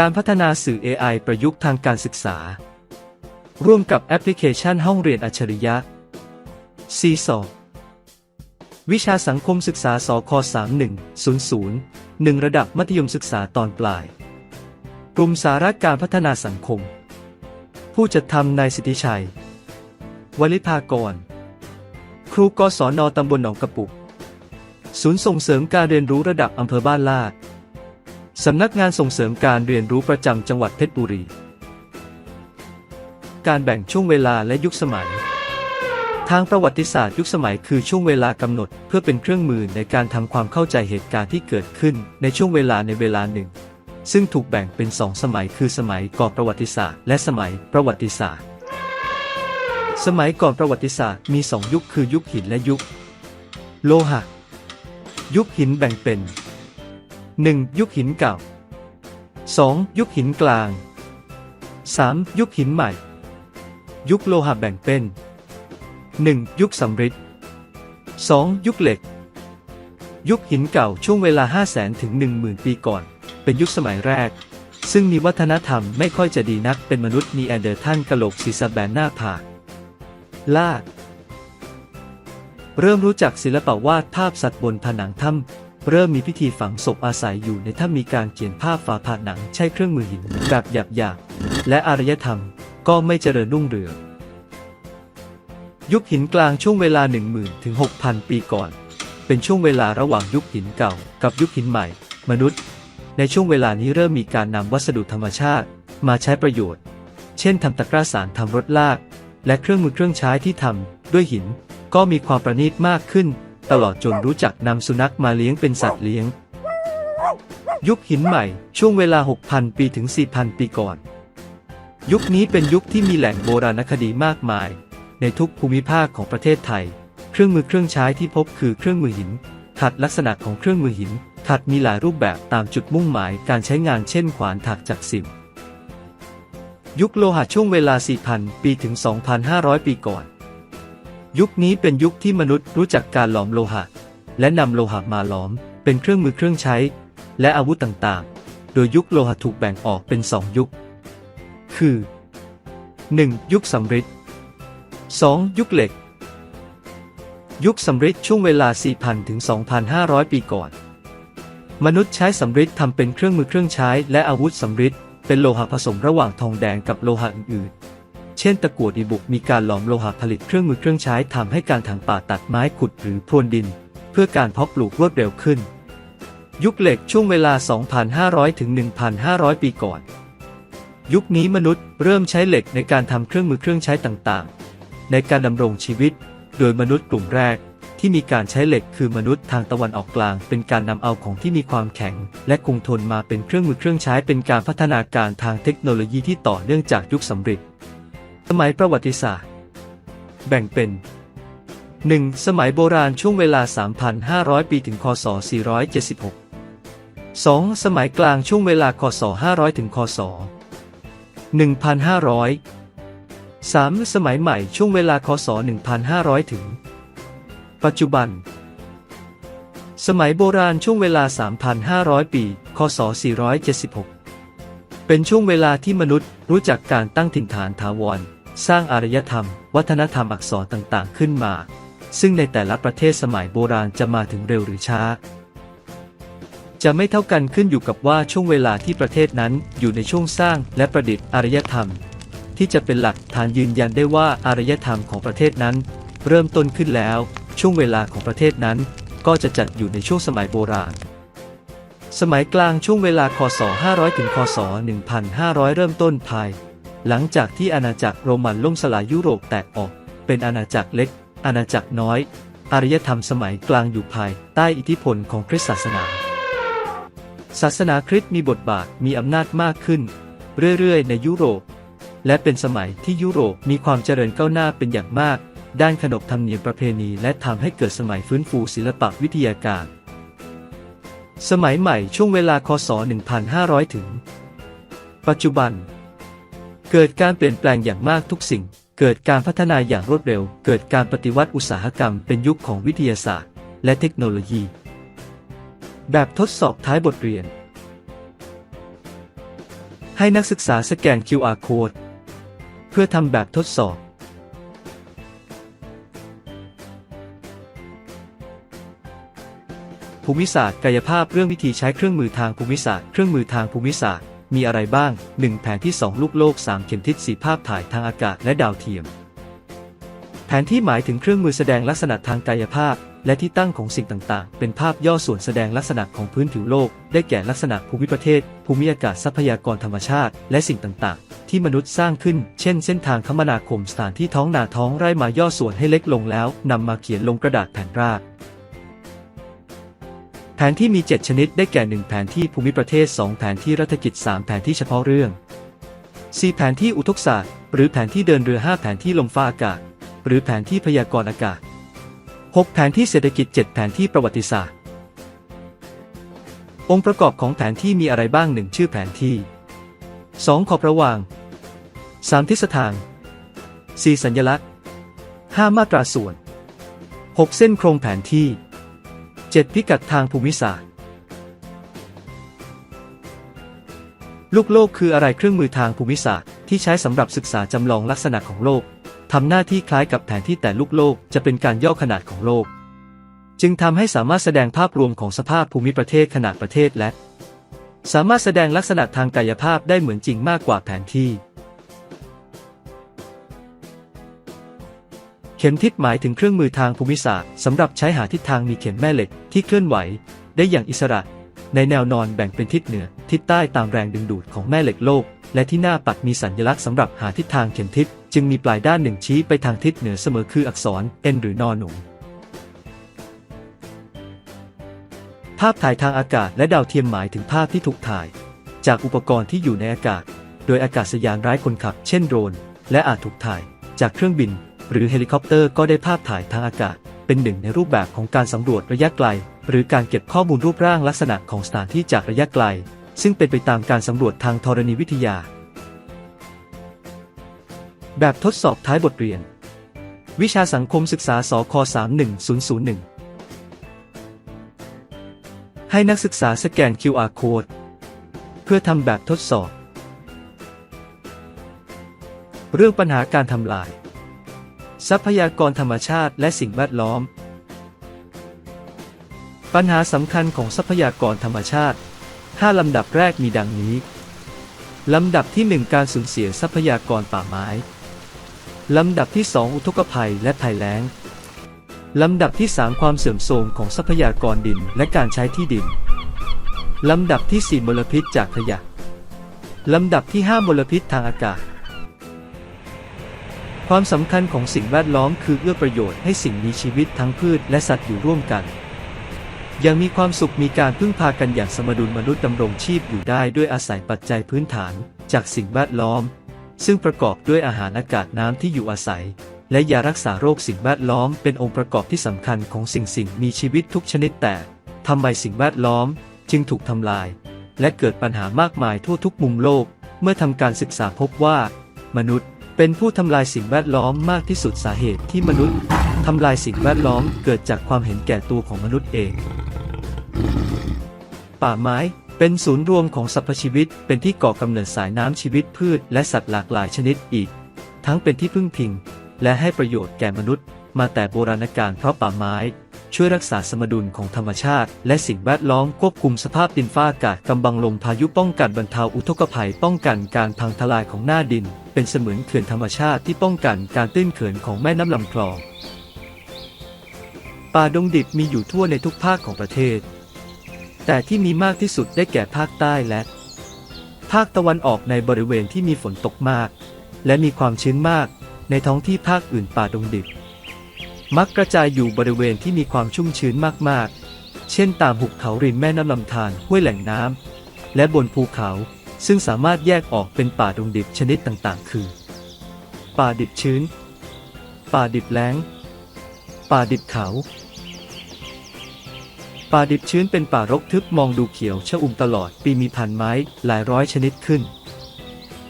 การพัฒนาสื่อ AI ประยุกต์ทางการศึกษา ร่วมกับแอปพลิเคชันห้องเรียนอัจฉริยะ c สอวิชาสังคมศึกษาสค3100 1 ระดับมัธยมศึกษาตอนปลาย กลุ่มสาระการพัฒนาสังคม ผู้จัดทำนายสิทธิชัย วลิภากร ครูกศนตำบลหนองกระปุก ศูนย์ส่งเสริมการเรียนรู้ระดับอำเภอบ้านลาด สำนักงานส่งเสริมการเรียนรู้ประจำจังหวัดเพชรบุรี การแบ่งช่วงเวลาและยุคสมัย ทางประวัติศาสตร์ยุคสมัยคือช่วงเวลากำหนด เพื่อเป็นเครื่องมือในการทำความเข้าใจเหตุการณ์ที่เกิดขึ้นในช่วงเวลาในเวลาหนึ่ง ซึ่งถูกแบ่งเป็นสองสมัยคือสมัยก่อนประวัติศาสตร์ และสมัยประวัติศาสตร์ สมัยก่อนประวัติศาสตร์มีสองยุคคือยุคหินและยุค โลหะ ยุคหินแบ่งเป็น 1. ยุคหินเก่า 2. ยุคหินกลาง 3. ยุคหินใหม่ ยุคโลหะแบ่งเป็น 1. ยุคสำริด 2. ยุคเหล็ก ยุคหินเก่าช่วงเวลา5 0 0 0 0 0ถึง10,000 ปีก่อน เป็นยุคสมัยแรก ซึ่งมีวัฒนธรรมไม่ค่อยจะดีนักเป็นมนุษย์นีแอนเดอร์ทันกะโหลกศีรษะแบนหน้าผากลาดเริ่มรู้จักศิลปะวาดภาพสัตว์บนผนังถ้ำ เริ่มมีพิธีฝังศพอาศัยอยู่ในถ้ำมีการเขียนภาพฝาผาหนังใช้เครื่องมือหินแบบหยาบๆและอารยธรรมก็ไม่เจริญรุ่งเรืองยุคหินกลางช่วงเวลา 10,000ถึง6,000 ปีก่อน เป็นช่วงเวลาระหว่างยุคหินเก่ากับยุคหินใหม่ มนุษย์ ในช่วงเวลานี้เริ่มมีการนำวัสดุธรรมชาติมาใช้ประโยชน์ เช่นทำตะกร้าสารทำรถลาก และเครื่องมือเครื่องใช้ที่ทำด้วยหิน ก็มีความประณีตมากขึ้น ตลอดจนรู้จักนำสุนัขมาเลี้ยงเป็นสัตว์เลี้ยง ยุคหินใหม่ ช่วงเวลา 6,000 ปีถึง 4,000 ปีก่อน ยุคนี้เป็นยุคที่มีแหล่งโบราณคดีมากมาย ในทุกภูมิภาคของประเทศไทย เครื่องมือเครื่องใช้ที่พบคือเครื่องมือหินขัดลักษณะของเครื่องมือหินขัดมีหลายรูปแบบตามจุดมุ่งหมายการใช้งานเช่นขวานถักจากสิวยุคโลหะช่วงเวลา 4,000 ปีถึง 2,500 ปีก่อน ยุคนี้เป็นยุคที่มนุษย์รู้จักการหลอมโลหะ และนำโลหะมาหลอม เป็นเครื่องมือเครื่องใช้ และอาวุธต่างๆ โดยยุคโลหะถูกแบ่งออกเป็นสองยุค คือ 1. ยุคสำริด 2. ยุคเหล็ก ยุคสำริดช่วงเวลา 4,000 ถึง 2,500 ปีก่อน มนุษย์ใช้สำริดทำเป็นเครื่องมือเครื่องใช้ และอาวุธสำริดเป็นโลหะผสมระหว่างทองแดงกับโลหะอื่นๆ ช่นตะกั่วดีบุกมีการหลอมโลหะผลิตเครื่องมือเครื่องใช้ทำให้การถางป่าตัดไม้ขุดหรือพรวนดิน เพื่อการเพาะปลูกรวดเร็วขึ้น ยุคเหล็กช่วงเวลา 2,500 ถึง 1,500 ปีก่อน ยุคนี้มนุษย์เริ่มใช้เหล็กในการทำเครื่องมือเครื่องใช้ต่างๆ ในการดำรงชีวิต โดยมนุษย์กลุ่มแรกที่มีการใช้เหล็กคือมนุษย์ทางตะวันออกกลาง เป็นการนำเอาของที่มีความแข็ง และคงทนมาเป็นเครื่องมือเครื่องใช้เป็นการพัฒนาการทางเทคโนโลยีที่ต่อเนื่องจากยุคสำริด สมัยประวัติศาสตร์ แบ่งเป็น 1. สมัยโบราณช่วงเวลา 3,500 ปีถึงคศ 476 2. สมัยกลางช่วงเวลาคศ 500 ถึงคศ 1,500 3. สมัยใหม่ช่วงเวลาคศ 1,500 ถึง ปัจจุบัน สมัยโบราณช่วงเวลา 3,500 ปี คศ 476 เป็นช่วงเวลาที่มนุษย์รู้จักการตั้งถิ่นฐานถาวร สร้างอารยธรรม วัฒนธรรมอักษรต่างๆ ขึ้นมา ซึ่งในแต่ละประเทศสมัยโบราณจะมาถึงเร็วหรือช้า จะไม่เท่ากันขึ้นอยู่กับว่าช่วงเวลาที่ประเทศนั้นอยู่ในช่วงสร้างและประดิษฐ์อารยธรรม ที่จะเป็นหลักฐานยืนยันได้ว่าอารยธรรมของประเทศนั้น เริ่มต้นขึ้นแล้ว ช่วงเวลาของประเทศนั้น ก็จะจัดอยู่ในช่วงสมัยโบราณสมัยกลางช่วงเวลา คศ 500 ถึง คศ 1,500 เริ่มต้นภาย หลังจากที่อาณาจักรโรมันล่มสลายยุโรปแตกออก เป็นอาณาจักรเล็ก อาณาจักรน้อย อารยธรรมสมัยกลางอยู่ภายใต้อิทธิพลของคริสตศาสนา ศาสนาคริสต์มีบทบาทมีอำนาจมากขึ้น เรื่อยๆ ในยุโรป และเป็นสมัยที่ยุโรปมีความเจริญก้าวหน้าเป็นอย่างมาก ด้านขนบธรรมเนียมประเพณี และทำให้เกิดสมัยฟื้นฟูศิลปะวิทยาการ สมัยใหม่ช่วงเวลาคศ 1,500 ถึง ปัจจุบัน เกิดการเปลี่ยนแปลงอย่างมากทุกสิ่ง เกิดการพัฒนาอย่างรวดเร็ว เกิดการปฏิวัติอุตสาหกรรมเป็นยุคของวิทยาศาสตร์ และเทคโนโลยี แบบทดสอบท้ายบทเรียน ให้นักศึกษาสแกน QR code เพื่อทำแบบทดสอบภูมิศาสตร์กายภาพเรื่องวิธีใช้เครื่องมือทางภูมิศาสตร์ เครื่องมือทางภูมิศาสตร์ มีอะไรบ้าง 1 แผนที่ 2 ลูกโลก 3 เข็มทิศ 4 ภาพถ่ายทางอากาศและดาวเทียม แผนที่หมายถึงเครื่องมือแสดงลักษณะทางกายภาพ และที่ตั้งของสิ่งต่างๆ เป็นภาพย่อส่วนแสดงลักษณะของพื้นผิวโลก ได้แก่ลักษณะภูมิประเทศ ภูมิอากาศทรัพยากรธรรมชาติ และสิ่งต่างๆ ที่มนุษย์สร้างขึ้น เช่น เส้นทางคมนาคมสถานที่ท้องนาท้องไร่มาย่อส่วนให้เล็กลงแล้วนำมาเขียนลงกระดาษแผ่นราบ แผนที่มี 7 ชนิดได้แก่ 1 แผนที่ภูมิประเทศ 2 แผนที่รัฐกิจ 3 แผนที่เฉพาะเรื่อง 4 แผนที่อุทกศาสตร์ หรือแผนที่เดินเรือ 5 แผนที่ลมฟ้าอากาศ หรือแผนที่พยากรณ์อากาศ 6 แผนที่เศรษฐกิจ 7 แผนที่ประวัติศาสตร์ องค์ประกอบของแผนที่มีอะไรบ้าง 1 ชื่อแผนที่ 2 ขอบระหว่าง 3 ทิศทาง 4 สัญลักษณ์ 5 มาตราส่วน 6 เส้นโครงแผนที่ 7 พิกัดทางภูมิศาสตร์ ลูกโลกคืออะไรเครื่องมือทางภูมิศาสตร์ที่ใช้สำหรับศึกษาจำลองลักษณะของโลกทำหน้าที่คล้ายกับแผนที่แต่ลูกโลกจะเป็นการย่อขนาดของโลก จึงทำให้สามารถแสดงภาพรวมของสภาพภูมิประเทศขนาดประเทศและ สามารถแสดงลักษณะทางกายภาพได้เหมือนจริงมากกว่าแผนที่ ข็มทิศหมายถึงเครื่องมือทางภูมิศาสตร์สำหรับใช้หาทิศทางมีเข็มแม่เหล็กที่เคลื่อนไหว ได้อย่างอิสระ ในแนวนอนแบ่งเป็นทิศเหนือ ทิศใต้ตามแรงดึงดูดของแม่เหล็กโลก และที่หน้าปัดมีสัญลักษณ์สำหรับหาทิศทางเข็มทิศจึงมีปลายด้านหนึ่งชี้ไปทางทิศเหนือเสมอคืออักษร N หรือนอหนูภาพถ่ายทางอากาศและดาวเทียมหมายถึงภาพที่ถูกถ่าย จากอุปกรณ์ที่อยู่ในอากาศ โดยอากาศยานไร้คนขับ เช่นโดรน และอาจถูกถ่าย จากเครื่องบิน หรือเฮลิคอปเตอร์ก็ได้ภาพถ่ายทางอากาศ เป็นหนึ่งในรูปแบบของการสำรวจระยะไกล หรือการเก็บข้อมูลรูปร่างลักษณะของสถานที่จากระยะไกล ซึ่งเป็นไปตามการสำรวจทางธรณีวิทยา แบบทดสอบท้ายบทเรียน วิชาสังคมศึกษาสค31001ให้นักศึกษาสแกน QR code เพื่อทำแบบทดสอบ เรื่องปัญหาการทำลาย ทรัพยากรธรรมชาติและสิ่งแวดล้อม ปัญหาสำคัญของทรัพยากรธรรมชาติ 5 ลำดับแรกมีดังนี้ ลำดับที่ 1 การสูญเสียทรัพยากรป่าไม้ ลำดับที่ 2 อุทกภัยและภัยแล้ง ลำดับที่ 3 ความเสื่อมโทรมของทรัพยากรดินและการใช้ที่ดิน ลำดับที่ 4 มลพิษจากขยะ ลำดับที่ 5 มลพิษทางอากาศ ความสำคัญของสิ่งแวดล้อมคือเอื้อประโยชน์ให้สิ่งมีชีวิตทั้งพืชและสัตว์อยู่ร่วมกันยังมีความสุขมีการพึ่งพากันอย่างสมดุลมนุษย์ดำรงชีพอยู่ได้ด้วยอาศัยปัจจัยพื้นฐานจากสิ่งแวดล้อม ซึ่งประกอบด้วยอาหารอากาศน้ำที่อยู่อาศัย และยารักษาโรคสิ่งแวดล้อมเป็นองค์ประกอบที่สำคัญของสิ่งสิ่งมีชีวิตทุกชนิดแต่ทำไมสิ่งแวดล้อมจึงถูกทำลาย และเกิดปัญหามากมายทั่วทุกมุมโลก เมื่อทำการศึกษาพบว่า มนุษย์ เป็นผู้ทำลายสิ่งแวดล้อมมากที่สุดสาเหตุที่มนุษย์ทำลายสิ่งแวดล้อมเกิดจากความเห็นแก่ตัวของมนุษย์เอง ป่าไม้เป็นศูนย์รวมของสรรพชีวิต เป็นที่ก่อกำเนิดสายน้ำชีวิตพืช และสัตว์หลากหลายชนิดอีก ทั้งเป็นที่พึ่งพิง และให้ประโยชน์แก่มนุษย์ มาแต่โบราณกาลเพราะป่าไม้ ช่วยรักษาสมดุลของธรรมชาติ และสิ่งแวดล้อมควบคุมสภาพดินฟ้าอากาศกำบังลมพายุป้องกันบรรเทาอุทกภัยป้องกันการพังทลายของหน้าดิน เป็นเสมือนเขื่อนธรรมชาติที่ป้องกันการตื้นเขินของแม่น้ำลำคลองป่าดงดิบมีอยู่ทั่วในทุกภาคของประเทศ แต่ที่มีมากที่สุดได้แก่ภาคใต้และ ภาคตะวันออกในบริเวณที่มีฝนตกมาก และมีความชื้นมาก ในท้องที่ภาคอื่นป่าดงดิบ มักกระจายอยู่บริเวณที่มีความชุ่มชื้นมากๆ เช่นตามหุบเขาริมแม่น้ำลำธารห้วยแหล่งน้ำ และบนภูเขา ซึ่งสามารถแยกออกเป็นป่าดงดิบชนิดต่างๆ คือ ป่าดิบชื้น ป่าดิบแล้ง ป่าดิบเขา ป่าดิบชื้นเป็นป่ารกทึบมองดูเขียวชอุ่มตลอดปีมีพันไม้หลายร้อยชนิดขึ้น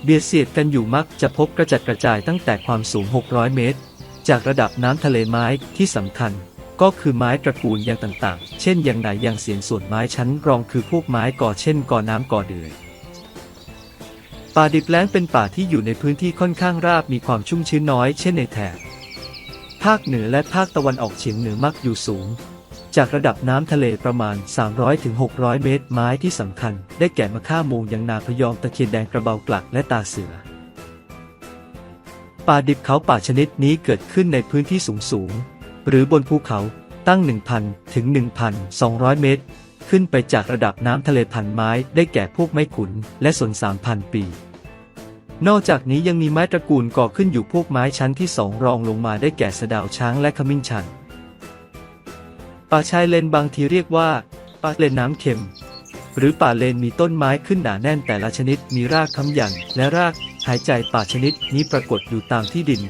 เบียดเสียดกันอยู่มักจะพบกระจัดกระจายตั้งแต่ความสูง 600 เมตร จากระดับน้ำทะเลไม้ที่สำคัญ ก็คือไม้ตระกูลอย่างต่างๆ เช่นอย่างไหนอย่างเสียนส่วนไม้ชั้นรองคือพวกไม้ก่อเช่นก่อน้ำก่อเดือยป่าดิบแล้งเป็นป่าที่อยู่ในพื้นที่ค่อนข้างราบมีความชุ่มชื้นน้อย เช่นในแถบภาคเหนือและภาคตะวันออกเฉียงเหนือมักอยู่สูง จากระดับน้ำทะเลประมาณ 300-600 เมตร ไม้ที่สำคัญ ได้แก่มะค่าโมงยังนาพยอมตะเคียนแดงกระเบากลักและตาเสือ ป่าดิบเขาป่าชนิดนี้เกิดขึ้นในพื้นที่สูงสูง หรือบนภูเขาตั้ง 1,000 ถึง 1,200 เมตร ขึ้นไปจากระดับน้ำทะเลพันไม้ได้แก่พวกไม้ขุน และสน 3,000 ปี นอกจากนี้ยังมีไม้ตระกูลก่อขึ้นอยู่พวกไม้ชั้นที่สองรองลงมาได้แก่สะดาวช้างและขมิ้นชัน ป่าชายเลนบางทีเรียกว่า ป่าเลนน้ำเค็ม หรือป่าเลนมีต้นไม้ขึ้นหนาแน่นแต่ละชนิดมีรากค้ำยันและราก หายใจป่าชนิดนี้ปรากฏอยู่ตามที่ดิน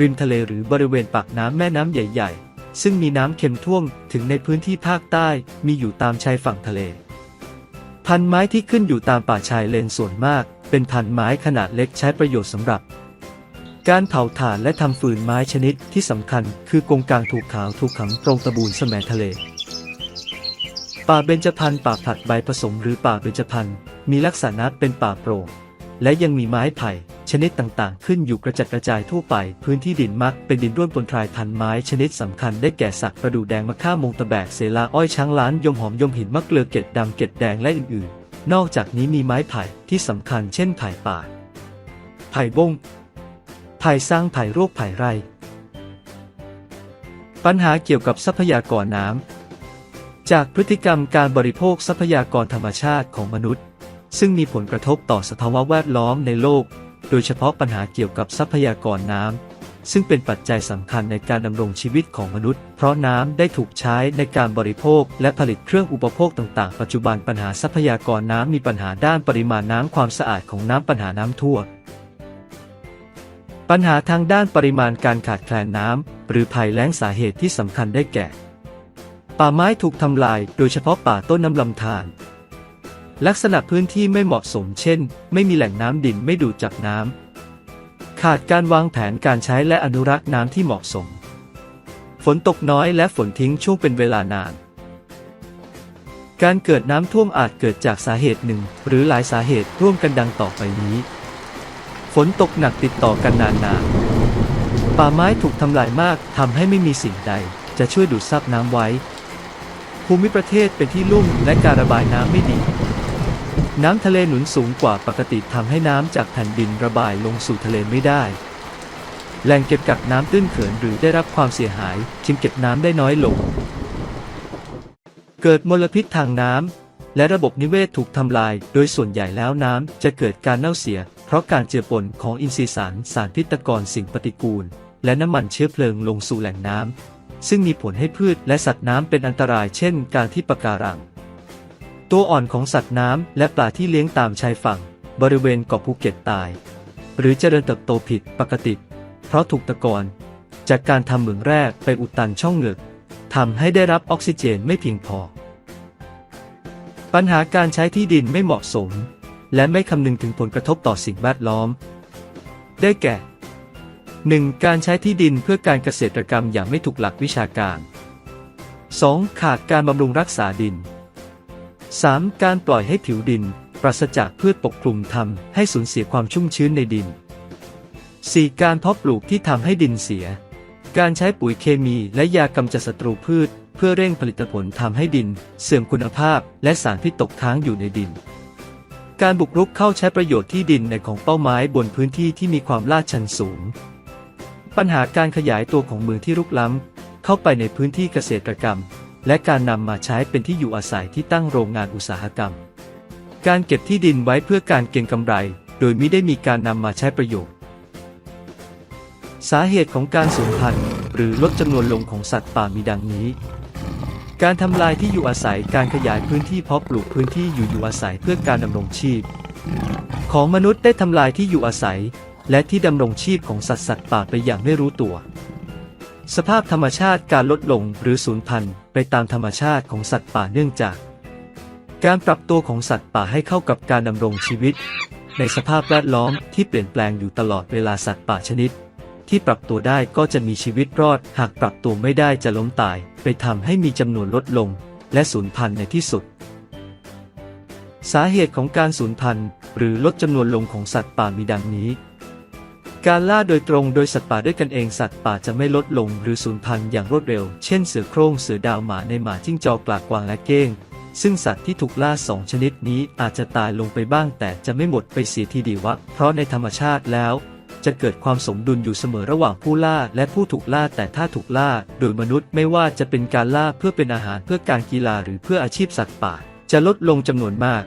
ริมทะเลหรือบริเวณปากน้ำแม่น้ำใหญ่ ๆ ซึ่งมีน้ำเค็มท่วมถึงในพื้นที่ภาคใต้มีอยู่ตามชายฝั่งทะเล พันไม้ที่ขึ้นอยู่ตามป่าชายเลนส่วนมาก เป็นพันไม้ขนาดเล็กใช้ประโยชน์สำหรับ การเผาถ่านและทำฟืนไม้ชนิดที่สำคัญ คือกงกลางถูกขาวถูกขังตรงตะบูนแสมทะเลป่าเบญจพรรณป่าผัดใบผสมหรือป่าเบญจพรรณมีลักษณะเป็นป่าโปร่ง และยังมีไม้ไผ่ ชนิดต่างๆ ขึ้นอยู่กระจัดกระจายทั่วไป พื้นที่ดินมักเป็นดินร่วนปนทรายพันไม้ชนิดสำคัญได้แก่สักประดูแดงมะค่ามงตะแบกเสลาอ้อยช้างล้านยมหอมยมหินมะเกลือเกล็ดดำเกล็ดแดงและอื่นๆ นอกจากนี้มีไม้ไผ่ที่สำคัญเช่นไผ่ป่า ไผ่บง ไผ่สร้างไผ่โรคไผ่ไรปัญหาเกี่ยวกับทรัพยากรน้ำจากพฤติกรรมการบริโภคทรัพยากรธรรมชาติของมนุษย์ ซึ่งมีผลกระทบต่อสภาวะแวดล้อมในโลก โดยเฉพาะปัญหาเกี่ยวกับทรัพยากรน้ำ ซึ่งเป็นปัจจัยสำคัญในการดำรงชีวิตของมนุษย์ เพราะน้ำได้ถูกใช้ในการบริโภค และผลิตเครื่องอุปโภคต่างๆ ปัจจุบันปัญหาทรัพยากรน้ำมีปัญหาด้านปริมาณน้ำความสะอาดของน้ำปัญหาน้ำท่วมปัญหาทางด้านปริมาณการขาดแคลนน้ำหรือภัยแล้งสาเหตุที่สำคัญได้แก่ ป่าไม้ถูกทำลาย โดยเฉพาะป่าต้นน้ำลำธาร ลักษณะพื้นที่ไม่เหมาะสมเช่น ไม่มีแหล่งน้ำดินไม่ดูดจับน้ำ ขาดการวางแผนการใช้และอนุรักษ์น้ำที่เหมาะสม ฝนตกน้อยและฝนทิ้งช่วงเป็นเวลานาน การเกิดน้ำท่วมอาจเกิดจากสาเหตุหนึ่ง หรือหลายสาเหตุร่วมกันดังต่อไปนี้ ฝนตกหนักติดต่อกันนานๆ ป่าไม้ถูกทำลายมากทำให้ไม่มีสิ่งใด จะช่วยดูดซับน้ำไว้ ภูมิประเทศเป็นที่ลุ่มและการระบายน้ำไม่ดี น้ำทะเลหนุนสูงกว่าปกติทำให้น้ำจากแผ่นดินระบายลงสู่ทะเลไม่ได้ แหล่งเก็บกักน้ำตื้นเขินหรือได้รับความเสียหายจึงเก็บน้ำได้น้อยลง เกิดมลพิษทางน้ำและระบบนิเวศถูกทำลาย โดยส่วนใหญ่แล้วน้ำจะเกิดการเน่าเสีย เพราะการเจือปนของอินทรีย์สารสารพิษตะกอนสิ่งปฏิกูล และน้ำมันเชื้อเพลิงลงสู่แหล่งน้ำซึ่งมีผลให้พืชและสัตว์น้ำเป็นอันตรายเช่นการที่ปะการัง ตัวอ่อนของสัตว์น้ำและปลาที่เลี้ยงตามชายฝั่ง บริเวณเกาะภูเก็ตตาย หรือเจริญเติบโตผิดปกติ เพราะถูกตะกอนจากการทำเหมืองแร่ไปอุดตันช่องเหงือกทำให้ได้รับออกซิเจนไม่เพียงพอ ปัญหาการใช้ที่ดินไม่เหมาะสม และไม่คำนึงถึงผลกระทบต่อสิ่งแวดล้อม ได้แก่ 1. การใช้ที่ดินเพื่อการเกษตรกรรมอย่างไม่ถูกหลักวิชาการ 2. ขาดการบำรุงรักษาดิน 3. การปล่อยให้ผิวดิน ปราศจากพืชปกคลุมทำให้สูญเสียความชุ่มชื้นในดิน 4. การเพาะปลูกที่ทำให้ดินเสีย การใช้ปุ๋ยเคมีและยากำจัดศัตรูพืช เพื่อเร่งผลิตผลทำให้ดิน เสื่อมคุณภาพ และสารพิษตกค้างอยู่ในดิน การบุกรุกเข้าใช้ประโยชน์ที่ดินในของเป้าหมายบนพื้นที่ที่มีความลาดชันสูง ปัญหาการขยายตัวของเมืองที่รุกล้ำ เข้าไปในพื้นที่เกษตรกรรม และการนำมาใช้เป็นที่อยู่อาศัยที่ตั้งโรงงานอุตสาหกรรม การเก็บที่ดินไว้เพื่อการเก็งกำไร โดยไม่ได้มีการนำมาใช้ประโยชน์ สาเหตุของการสูญพันธุ์ หรือลดจำนวนลงของสัตว์ป่ามีดังนี้ การทำลายที่อยู่อาศัยการขยายพื้นที่เพาะปลูกพื้นที่อยู่อยู่อาศัยเพื่อการดำรงชีพ ของมนุษย์ได้ทำลายที่อยู่อาศัย และที่ดำรงชีพของสัตว์สัตว์ป่าไปอย่างไม่รู้ตัว สภาพธรรมชาติการลดลงหรือสูญพันธุ์ไปตามธรรมชาติของสัตว์ป่าเนื่องจาก การปรับตัวของสัตว์ป่าให้เข้ากับการดำรงชีวิต ในสภาพแวดล้อมที่เปลี่ยนแปลงอยู่ตลอดเวลาสัตว์ป่าชนิด ที่ปรับตัวได้ก็จะมีชีวิตรอด หากปรับตัวไม่ได้จะล้มตาย ไปทำให้มีจำนวนลดลง และสูญพันธุ์ในที่สุด สาเหตุของการสูญพันธุ์ หรือลดจำนวนลงของสัตว์ป่ามีดังนี้ การล่าโดยตรงโดยสัตว์ป่าด้วยกันเองสัตว์ป่าจะไม่ลดลงหรือสูญพันธุ์อย่างรวดเร็ว เช่นเสือโคร่งเสือดาวหมาในหมาจิ้งจอกปลากกวางและเก้ง ซึ่งสัตว์ที่ถูกล่าสองชนิดนี้อาจจะตายลงไปบ้างแต่จะไม่หมดไปเสียทีเดียวะเพราะในธรรมชาติแล้ว จะเกิดความสมดุลอยู่เสมอระหว่างผู้ล่าและผู้ถูกล่าแต่ถ้าถูกล่า โดยมนุษย์ไม่ว่าจะเป็นการล่าเพื่อเป็นอาหารเพื่อการกีฬาหรือเพื่ออาชีพสัตว์ป่า จะลดลงจำนวนมาก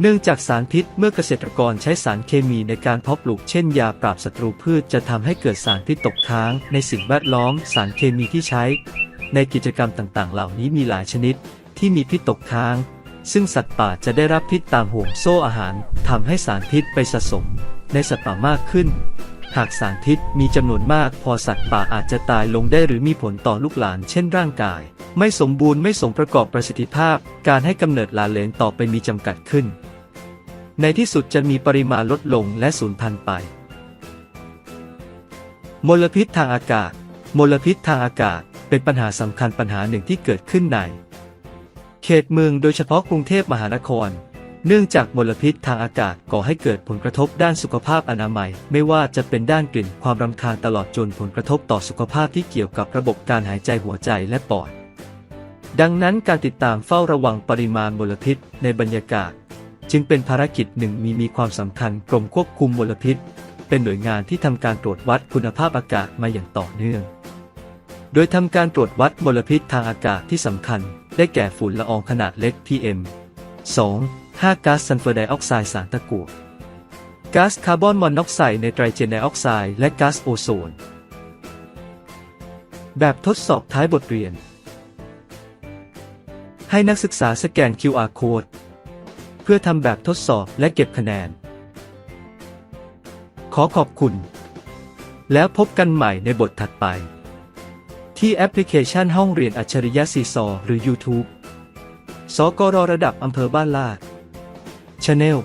เนื่องจากสารพิษเมื่อเกษตรกรใช้สารเคมีในการเพาะปลูกเช่นยาปราบศัตรูพืชจะทำให้เกิดสารพิษตกค้างในสิ่งแวดล้อมสารเคมีที่ใช้ ในกิจกรรมต่างๆ เหล่านี้มีหลายชนิดที่มีพิษตกค้าง ซึ่งสัตว์ป่าจะได้รับพิษตามห่วงโซ่อาหารทำให้สารพิษไปสะสม ในสัตว์ป่ามากขึ้น หากสารพิษมีจำนวนมากพอสัตว์ป่าอาจจะตายลงได้หรือมีผลต่อลูกหลาน เช่นร่างกาย ไม่สมบูรณ์ไม่สมประกอบประสิทธิภาพ การให้กำเนิดหลานเหลนต่อไปมีจำกัดขึ้น ในที่สุดจะมีปริมาณลดลงและสูญพันธุ์ไป มลพิษทางอากาศ มลพิษทางอากาศ เป็นปัญหาสำคัญปัญหาหนึ่งที่เกิดขึ้นใน เขตเมืองโดยเฉพาะกรุงเทพมหานคร เนื่องจากมลพิษทางอากาศก่อให้เกิดผลกระทบด้านสุขภาพอนามัย ไม่ว่าจะเป็นด้านกลิ่นความรำคาญตลอดจนผลกระทบต่อสุขภาพที่เกี่ยวกับระบบการหายใจหัวใจและปอดดังนั้นการติดตามเฝ้าระวังปริมาณมลพิษในบรรยากาศ จึงเป็นภารกิจหนึ่งมีมีความสำคัญกรมควบคุมมลพิษ เป็นหน่วยงานที่ทำการตรวจวัดคุณภาพอากาศมาอย่างต่อเนื่อง โดยทำการตรวจวัดมลพิษทางอากาศที่สำคัญ ได้แก่ฝุ่นละอองขนาดเล็ก PM 2 5ก๊าซซัลเฟอร์ไดออกไซด์สารตะกั่วก๊าซคาร์บอนมอนอกไซด์ไนไตรเจนไดออกไซด์และก๊าซโอโซน แบบทดสอบท้ายบทเรียน ให้นักศึกษาสแกน QR code เพื่อทำแบบทดสอบและเก็บคะแนน ขอขอบคุณ แล้วพบกันใหม่ในบทถัดไป ที่แอปพลิเคชันห้องเรียนอัจฉริยะซีซอหรือ YouTube สกรระดับอำเภอบ้านลาด Channel